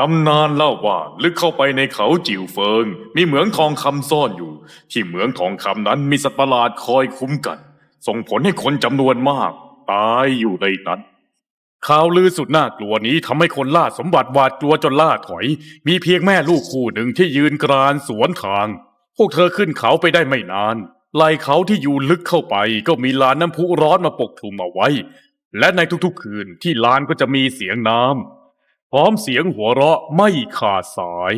ตำนานเล่าว่าลึกเข้าไปในเขาจิ๋วเฟิง มีเหมืองทองคำซ่อนอยู่ ที่เหมืองทองคำนั้นมีสัตว์ประหลาดคอยคุ้มกัน ส่งผลให้คนจำนวนมาก ตายอยู่ในนั้นข่าวลือสุดน่ากลัวนี้ทำให้คนล่าสมบัติหวาดกลัวจนล่าถอย มีเพียงแม่ลูกคู่หนึ่งที่ยืนกรานสวนทาง พวกเธอขึ้นเขาไปได้ไม่นานไหลเขาที่อยู่ลึกเข้าไปก็มีลานน้ำพุร้อนมาปกคลุมเอาไว้ และในทุกๆคืนที่ลานก็จะมีเสียงน้ำ พร้อมเสียงหัวเราะไม่ขาดสาย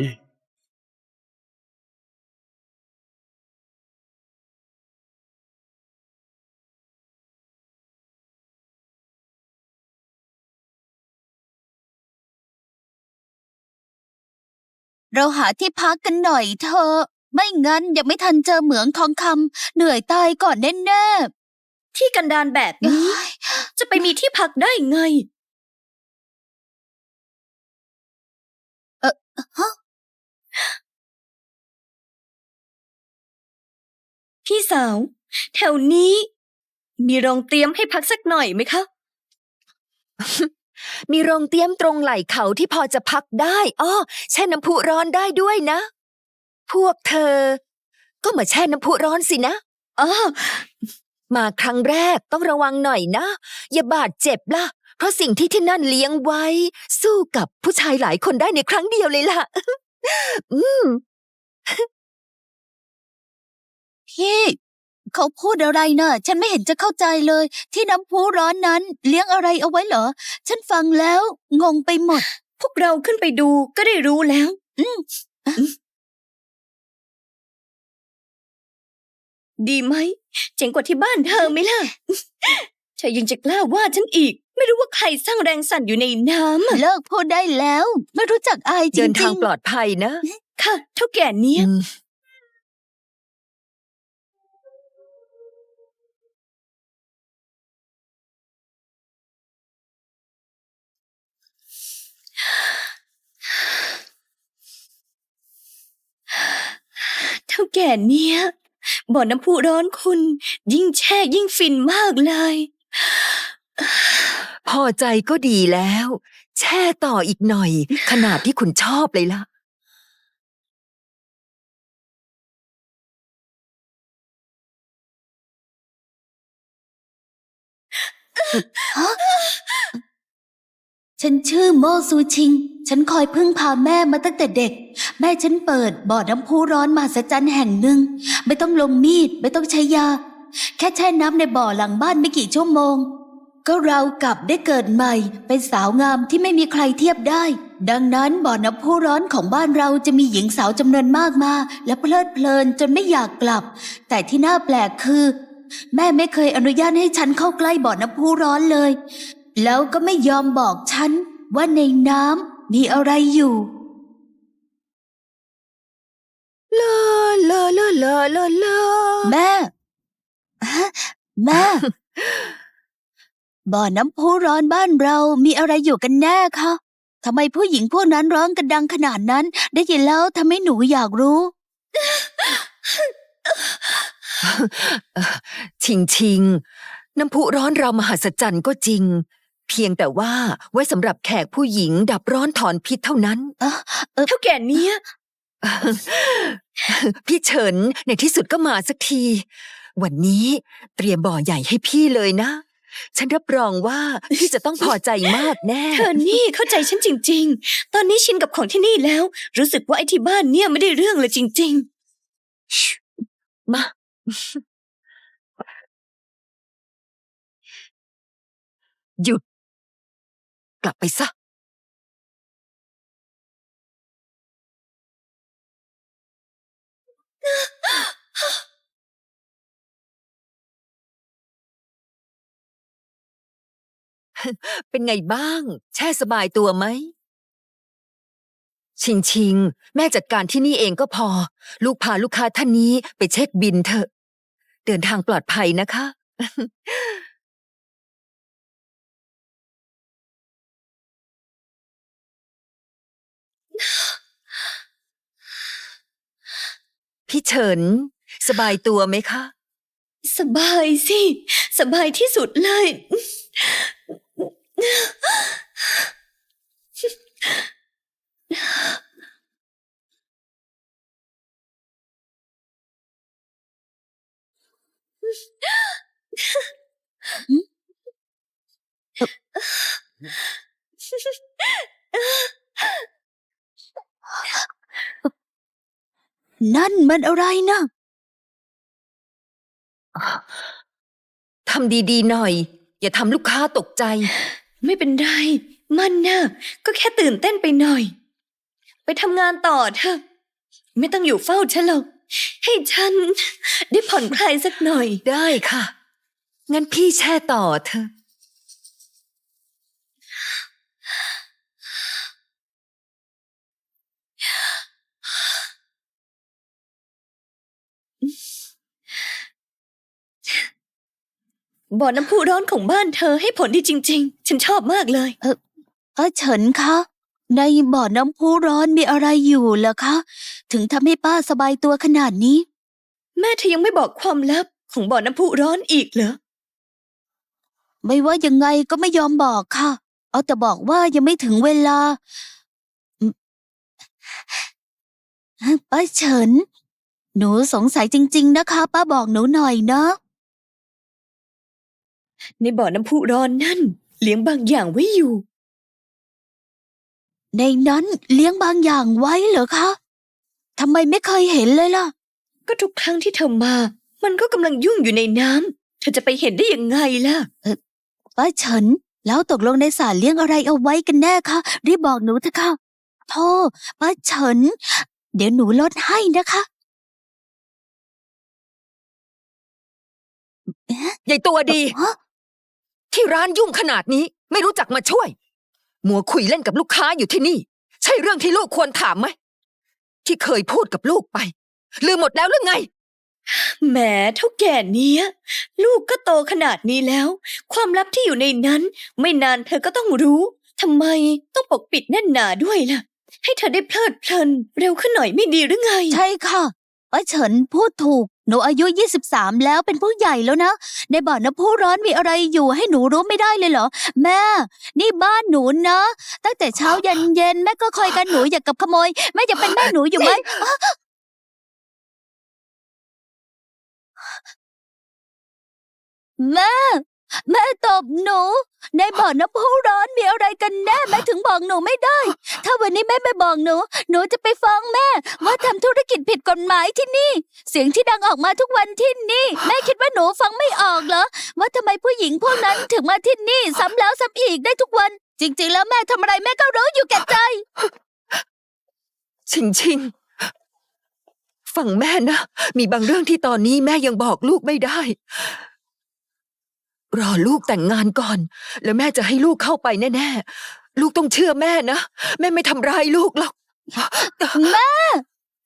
เราหาที่พักกันหน่อยเถอะ ไม่งั้นยังไม่ทันเจอเหมืองทองคำเหนื่อยตายก่อนแน่ที่กันดานแบบๆนี้เอ้ยจะไปมีที่พักได้ไง พี่สาว แถวนี้ มีโรงเตรียมให้พักสักหน่อยไหมคะ มีโรงเตรียมตรงไหล่เขาที่พอจะพักได้อ้อแช่น้ำพุร้อนได้ด้วยนะ พวกเธอ ก็มาแช่น้ำพุร้อนสินะอ๋อมาครั้งแรกต้องระวังหน่อยนะ อย่าบาดเจ็บล่ะ เพราะสิ่งที่ที่นั่นเลี้ยงไว้ สู้กับผู้ชายหลายคนได้ในครั้งเดียวเลยล่ะ อืม พี่ เขาพูดอะไรน่ะ ฉันไม่เห็นจะเข้าใจเลย ที่น้ำพุร้อนนั้น เลี้ยงอะไรเอาไว้เหรอ ฉันฟังแล้ว งงไปหมด พวกเราขึ้นไปดูก็ได้รู้แล้ว อืมดีไหม เจ๋งกว่าที่บ้านเธอไหมล่ะเธอยังจะกล้าว่าฉันอีก ไม่รู้ว่าใครสร้างแรงสั่นอยู่ในน้ำอะเลิกพูดได้แล้ว ไม่รู้จักอายจริเดิงนทางปลอดภัยนะ ค่ะ เท่าแก่เนี้ยอืมเท่าแก่เนี้ยบ่อน้ำพุร้อนคุณ ยิ่งแช่ยิ่งฟินมากเลย พอใจก็ดีแล้ว แช่ต่ออีกหน่อย ขนาดที่คุณชอบเลยล่ะ ฉันชื่อโมซูชิง ฉันคอยพึ่งพาแม่มาตั้งแต่เด็ก แม่ฉันเปิดบ่อน้ำพุร้อนมหัศจรรย์แห่งหนึ่ง ไม่ต้องลงมีด ไม่ต้องใช้ยา แค่แช่น้ำในบ่อหลังบ้านไม่กี่ชั่วโมง ก็เรากลับได้เกิดใหม่ เป็นสาวงามที่ไม่มีใครเทียบได้ ดังนั้นบ่อน้ำพุร้อนของบ้านเราจะมีหญิงสาวจำนวนมากมา และเพลิดเพลินจนไม่อยากกลับ แต่ที่น่าแปลกคือ แม่ไม่เคยอนุญาตให้ฉันเข้าใกล้บ่อน้ำพุร้อนเลย แล้วก็ไม่ยอมบอกฉันว่าในน้ำมีอะไรอยู่ลาลาลาลาลาลาแม่ฮะแม่ บ่อน้ำพุร้อนบ้านเรามีอะไรอยู่กันแน่คะทำไมผู้หญิงพวกนั้นร้องกันดังขนาดนั้น ได้ยินแล้วทำให้หนูอยากรู้ ชิงชิง น้ำพุร้อนเรามหัศจรรย์ก็จริง เพียงแต่ว่าไว้สำหรับแขกผู้หญิงดับร้อนถอนพิษเท่านั้นเท่าแก่เนี้ยพี่เฉินในที่สุดก็มาสักที วันนี้เตรียมบ่อใหญ่ให้พี่เลยนะ ฉันรับรองว่าพี่จะต้องพอใจมากแน่ เธอนี่เข้าใจฉันจริง ๆ ตอนนี้ชินกับของที่นี่แล้ว รู้สึกว่าไอ้ที่บ้านเนี่ยไม่ได้เรื่องเลยจริงมา หยุด กลับไปซะ เป็นไงบ้าง แช่สบายตัวไหม ชิงชิง แม่จัดการที่นี่เองก็พอ ลูกพาลูกค้าท่านนี้ไปเช็คบินเถอะ เดินทางปลอดภัยนะคะ พี่เฉิน สบายตัวไหมคะ สบายสิ สบายที่สุดเลย นั่นมันอะไรนะทำดีๆหน่อย อย่าทำลูกค้าตกใจ ไม่เป็นไร มันน่ะก็แค่ตื่นเต้นไปหน่อย ไปทำงานต่อเถอะ ไม่ต้องอยู่เฝ้าฉันหรอก ให้ฉัน ได้ผ่อนคลายสักหน่อย ได้ค่ะ งั้นพี่แช่ต่อเถอะ บ่อน้ำพุร้อนของบ้านเธอให้ผลดีจริง ๆ ฉันชอบมากเลยเออเฉินคะ ในบ่อน้ำพุร้อนมีอะไรอยู่เหรอคะ ถึงทำให้ป้าสบายตัวขนาดนี้ แม่เธอยังไม่บอกความลับของบ่อน้ำพุร้อนอีกเหรอ ไม่ว่ายังไงก็ไม่ยอมบอกค่ะ เอาแต่บอกว่ายังไม่ถึงเวลาอืมป้าเฉิน หนูสงสัยจริง ๆ นะคะ ป้าบอกหนูหน่อยนะ ในบ่อน้ำพุร้อนนั่น เลี้ยงบางอย่างไว้อยู่ ในนั้นเลี้ยงบางอย่างไว้เหรอคะทำไมไม่เคยเห็นเลยล่ะ ก็ทุกครั้งที่เธอมา มันก็กำลังยุ่งอยู่ในน้ำเธอจะไปเห็นได้ยังไงล่ะป้าเฉินแล้วตกลงในสารเลี้ยงอะไรเอาไว้กันแน่คะรีบบอกหนูเถอะค่ะโธ่ป้าเฉิน เดี๋ยวหนูลดให้นะคะใหญ่ตัวดีฮะ ที่ร้านยุ่งขนาดนี้ไม่รู้จักมาช่วย มัวคุยเล่นกับลูกค้าอยู่ที่นี่ ใช่เรื่องที่ลูกควรถามไหม ที่เคยพูดกับลูกไป ลืมหมดแล้วหรือไง แหมเท่าแก่เนี้ย ลูกก็โตขนาดนี้แล้ว ความลับที่อยู่ในนั้น ไม่นานเธอก็ต้องรู้ทำไมต้องปกปิดแน่นหนาด้วยล่ะ ให้เธอได้เพลิดเพลินเร็วขึ้นหน่อยไม่ดีหรือไง ใช่ค่ะ ป้าเฉินพูดถูก หนูอายุ 23 แล้วเป็นผู้ใหญ่แล้วนะ ในบ่อน้ำพุร้อนมีอะไรอยู่ให้หนูรู้ไม่ได้เลยเหรอ แม่ นี่บ้านหนูนะ ตั้งแต่เช้ายันเย็นแม่ก็คอยกันหนูอย่ากับขโมย แม่จะเป็นแม่หนูอยู่ไหมแม่ แม่ตบหนูในบ่อน้ำพุร้อนมีอะไรกันแน่แม่ถึงบอกหนูไม่ได้ ถ้าวันนี้แม่ไม่บอกหนู หนูจะไปฟ้องแม่ ว่าทำธุรกิจผิดกฎหมายที่นี่ เสียงที่ดังออกมาทุกวันที่นี่ แม่คิดว่าหนูฟังไม่ออกเหรอว่าทำไมผู้หญิงพวกนั้นถึงมาที่นี่ซ้ำแล้วซ้ำอีกได้ทุกวัน จริง ๆ แล้วแม่ทำอะไรแม่ก็รู้อยู่แก่ใจ ชิงชิงฟังแม่นะ มีบางเรื่องที่ตอนนี้แม่ยังบอกลูกไม่ได้ รอลูกแต่งงานก่อน แล้วแม่จะให้ลูกเข้าไปแน่ๆ ลูกต้องเชื่อแม่นะ แม่ไม่ทำร้ายลูกหรอก แม่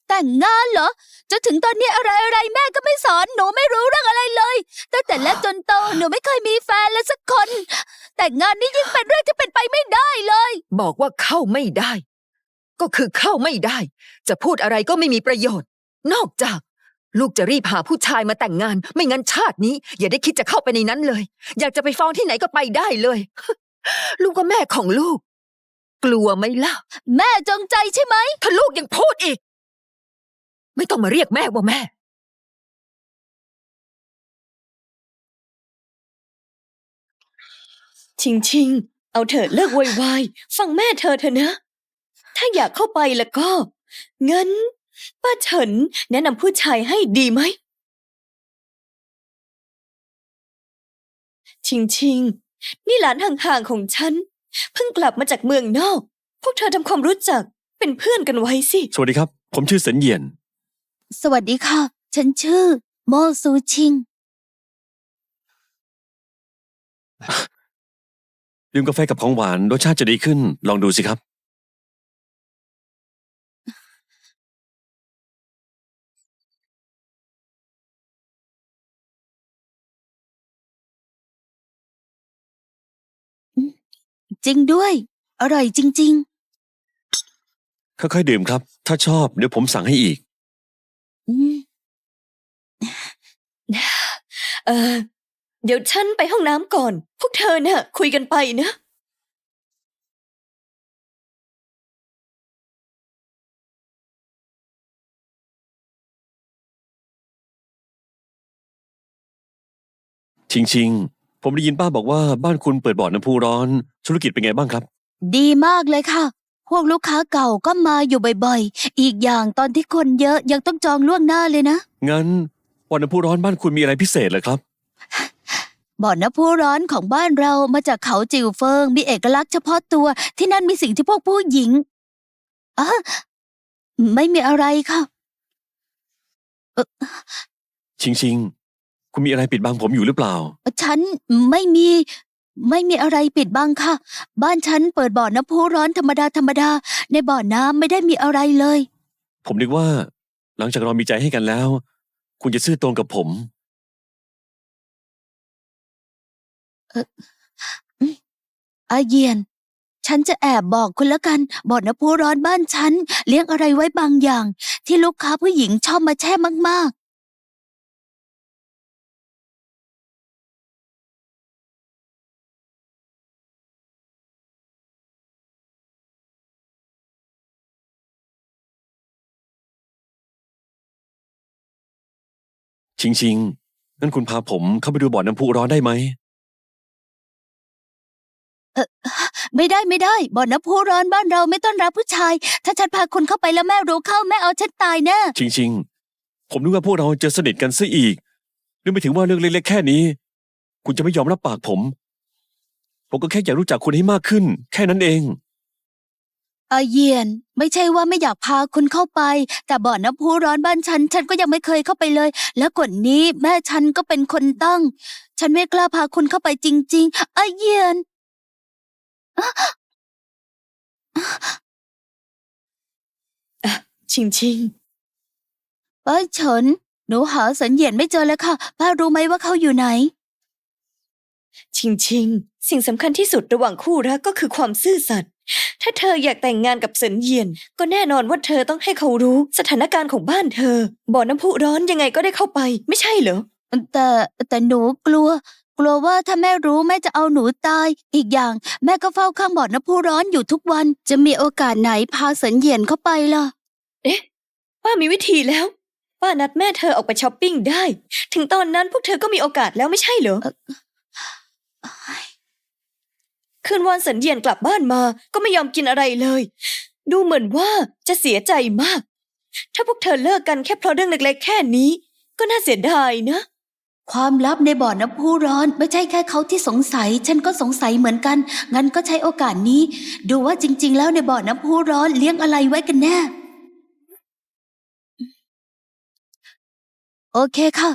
แต่งงานเหรอจนถึงตอนนี้อะไรอะไรแม่ก็ไม่สอนหนูไม่รู้เรื่องอะไรเลยตั้งแต่เล็กจนโตหนูไม่เคยมีแฟนเลยสักคน แต่งงานนี้ยิ่งเป็นเรื่องที่เป็นไปไม่ได้เลย บอกว่าเข้าไม่ได้ ก็คือเข้าไม่ได้ จะพูดอะไรก็ไม่มีประโยชน์ นอกจาก ลูกจะรีบหาผู้ชายมาแต่งงาน ไม่งั้นชาตินี้ อย่าได้คิดจะเข้าไปในนั้นเลย อยากจะไปฟ้องที่ไหนก็ไปได้เลย ลูกก็แม่ของลูก กลัวไหมล่ะ แม่จงใจใช่ไหม ถ้าลูกยังพูดอีก ไม่ต้องมาเรียกแม่ว่าแม่ ชิงชิง เอาเถิดเลิกโวยวายฟังแม่เธอเถอะนะ ถ้าอยากเข้าไปแล้วก็ งั้น ป้าเฉินแนะนำผู้ชายให้ดีไหม ชิงชิง นี่หลานห่างๆของฉัน เพิ่งกลับมาจากเมืองนอก พวกเธอทำความรู้จักเป็นเพื่อนกันไว้สิ สวัสดีครับ ผมชื่อเสินเหยียน สวัสดีค่ะ ฉันชื่อ โมซูชิง ดื่มกาแฟกับของหวานรสชาติจะดีขึ้น ลองดูสิครับ จริงด้วย อร่อยจริง ค่อยๆดื่มครับ ถ้าชอบเดี๋ยวผมสั่งให้อีก ๆ อืมเออเดี๋ยวฉันไปห้องน้ำก่อน พวกเธอน่ะคุยกันไปนะ ชิงชิง ผมได้ยินป้าบอกว่าบ้านคุณเปิดบ่อน้ำพุร้อน ธุรกิจเป็นไงบ้างครับ ดีมากเลยค่ะ พวกลูกค้าเก่าก็มาอยู่บ่อยๆ อีกอย่างตอนที่คนเยอะยังต้องจองล่วงหน้าเลยนะ งั้นบ่อน้ำพุร้อนบ้านคุณมีอะไรพิเศษเหรอครับ บ่อน้ำพุร้อนของบ้านเรามาจากเขาจิวเฟิงมีเอกลักษณ์เฉพาะตัวที่นั่นมีสิ่งที่พวกผู้หญิงอะไม่มีอะไรค่ะ ชิงชิง คุณมีอะไรปิดบังผมอยู่หรือเปล่า ฉันไม่มีไม่มีอะไรปิดบังค่ะ บ้านฉันเปิดบ่อน้ำพุร้อนธรรมดาธรรมดา ในบ่อน้ำไม่ได้มีอะไรเลย ผมนึกว่า หลังจากเรามีใจให้กันแล้ว คุณจะซื่อตรงกับผมอาเยียน ฉันจะแอบบอกคุณละกัน บ่อน้ำพุร้อนบ้านฉัน เลี้ยงอะไรไว้บางอย่าง ที่ลูกค้าผู้หญิงชอบมาแช่มาก ชิงชิงงั้นคุณพาผมเข้าไปดูบ่อน้ำพุร้อนได้ไหมๆไม่ได้ไม่ได้บ่อน้ำพุร้อนบ้านเราไม่ต้อนรับผู้ชาย ถ้าฉันพาคุณเข้าไปแล้วแม่รู้เข้าแม่เอาฉันตายแน่ชิงชิงผมนึกว่าพวกเราจะสนิทกันซะอีกนึกไม่ถึงว่าเรื่องเล็กๆแค่นี้ คุณจะไม่ยอมรับปากผม ผมก็แค่อยากรู้จักคุณให้มากขึ้น แค่นั้นเอง อาเยียน ไม่ใช่ว่าไม่อยากพาคุณเข้าไป แต่บ่อน้ำพุร้อนบ้านฉัน ฉันก็ยังไม่เคยเข้าไปเลย แล้วกฎนี้แม่ฉันก็เป็นคนตั้ง ฉันไม่กล้าพาคุณเข้าไปจริง ๆอาเยียน ชิงชิงป้าเฉินหนูหาสัญญาณไม่เจอเลยค่ะป้ารู้ไหมว่าเขาอยู่ไหน ชิงชิง สิ่งสำคัญที่สุดระหว่างคู่รักก็คือความซื่อสัตย์ ถ้าเธออยากแต่งงานกับเสินเยียน ก็แน่นอนว่าเธอต้องให้เขารู้สถานการณ์ของบ้านเธอ บ่อน้ำพุร้อนยังไงก็ได้เข้าไป ไม่ใช่เหรอ แต่แต่หนูกลัว กลัวว่าถ้าแม่รู้แม่จะเอาหนูตาย อีกอย่างแม่ก็เฝ้าข้างบ่อน้ำพุร้อนอยู่ทุกวัน จะมีโอกาสไหนพาสัญญาณเข้าไปล่ะ เอ๊ะป้ามีวิธีแล้วป้านัดแม่เธอออกไปช้อปปิ้งได้ ถึงตอนนั้นพวกเธอก็มีโอกาสแล้วไม่ใช่เหรอ คืนวันสัญญาณกลับบ้านมา ก็ไม่ยอมกินอะไรเลย ดูเหมือนว่าจะเสียใจมาก ถ้าพวกเธอเลิกกันแค่เพราะเรื่องเล็กๆ แค่นี้ ก็น่าเสียดายนะ ความลับในบ่อน้ำพุร้อนไม่ใช่แค่เขาที่สงสัย ฉันก็สงสัยเหมือนกัน งั้นก็ใช้โอกาสนี้ ดูว่าจริง ๆ แล้วในบ่อน้ำพุร้อนเลี้ยงอะไรไว้กันแน่ โอเคค่ะ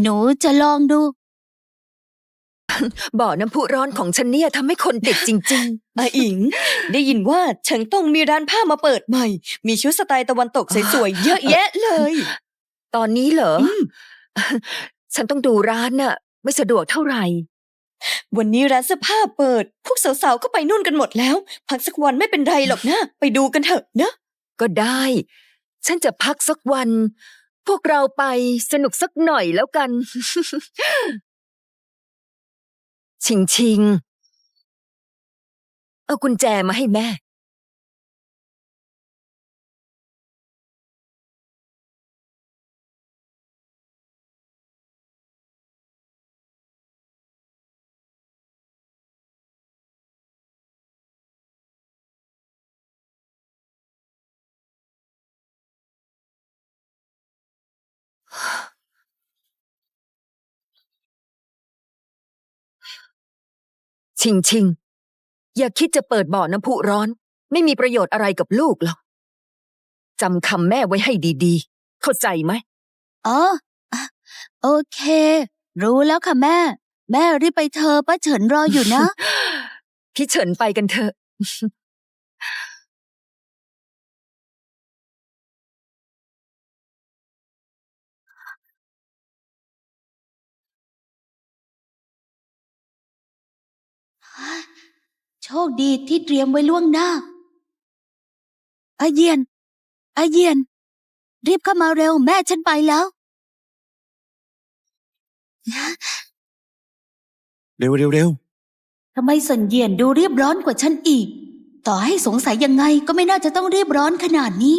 หนูจะลองดู บ่อน้ำพุร้อนของฉันเนี่ยทำให้คนติดจริงอาอิง ได้ยินว่าเฉิงต้องมีร้านผ้ามาเปิดใหม่ มีชุดสไตล์ตะวันตกสวยๆเยอะแยะเลยๆตอนนี้เหรออมฉันต้องดูร้านน่ะ ไม่สะดวกเท่าไหร่ วันนี้ร้านเสื้อผ้าเปิด พวกสาวๆก็ไปนู่นกันหมดแล้ว พักสักวันไม่เป็นไรหรอกนะ ไปดูกันเถอะนะ ก็ได้ ฉันจะพักสักวัน พวกเราไปสนุกสักหน่อยแล้วกัน ชิงชิง เอากุญแจมาให้แม่ ชิงชิง อย่าคิดจะเปิดบ่อน้ำพุร้อน ไม่มีประโยชน์อะไรกับลูกหรอกจำคำแม่ไว้ให้ดีๆ เข้าใจไหมอ๋ออะโอเค รู้แล้วค่ะแม่ แม่รีบไปเธอะป้าเฉินรออยู่นะ พี่เฉินไปกันเถอะ โชคดีที่เตรียมไว้ล่วงหน้าอาเยียนอาเยียน รีบเข้ามาเร็วแม่ฉันไปแล้ว เร็วเร็วเร็วทำไมสัญเยียนดูรีบร้อนกว่าฉันอีก ต่อให้สงสัยยังไงก็ไม่น่าจะต้องรีบร้อนขนาดนี้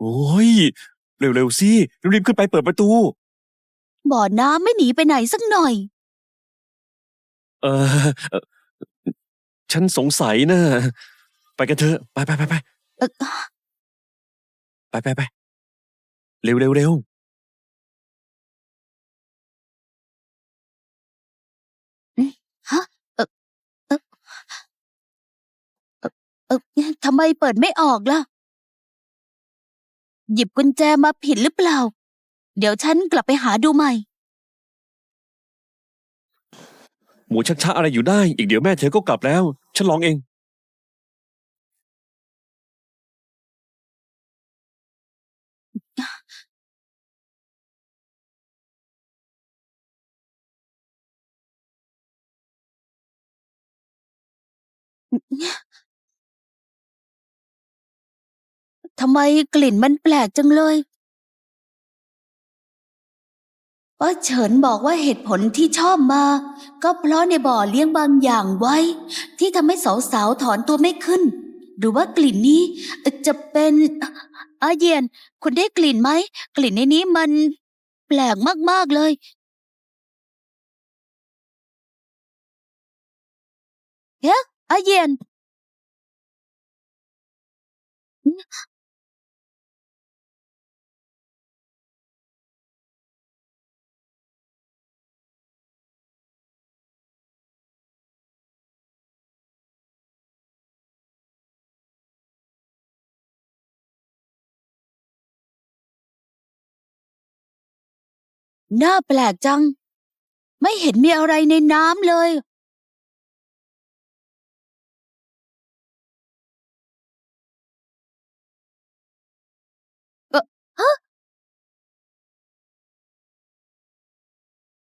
โอ้ย เร็วเร็วสิรีบๆขึ้นไปเปิดประตู บ่อน้ำไม่หนีไปไหนสักหน่อย เออเอ่อ ฉันสงสัยนะ ไปกันเถอะ ไปไปไปไปเอ่อไปไปไปเร็วเร็วเร็วเออทำไมเปิดไม่ออกล่ะ หยิบกุญแจมาผิดหรือเปล่า เดี๋ยวฉันกลับไปหาดูใหม่ หมูชักช้าอะไรอยู่ได้ อีกเดี๋ยวแม่เธอก็กลับแล้ว ฉันลองเอง ทำไมกลิ่นมันแปลกจังเลย ป้าเฉินบอกว่าเหตุผลที่ชอบมา ก็เพราะในบ่อเลี้ยงบางอย่างไว้ ที่ทำให้สาวๆถอนตัวไม่ขึ้น หรือว่ากลิ่นนี้จะเป็นอาเยียนคุณได้กลิ่นไหม กลิ่นในนี้มัน แปลกมากๆเลยเฮ้อาเยียน น่าแปลกจัง ไม่เห็นมีอะไรในน้ำเลย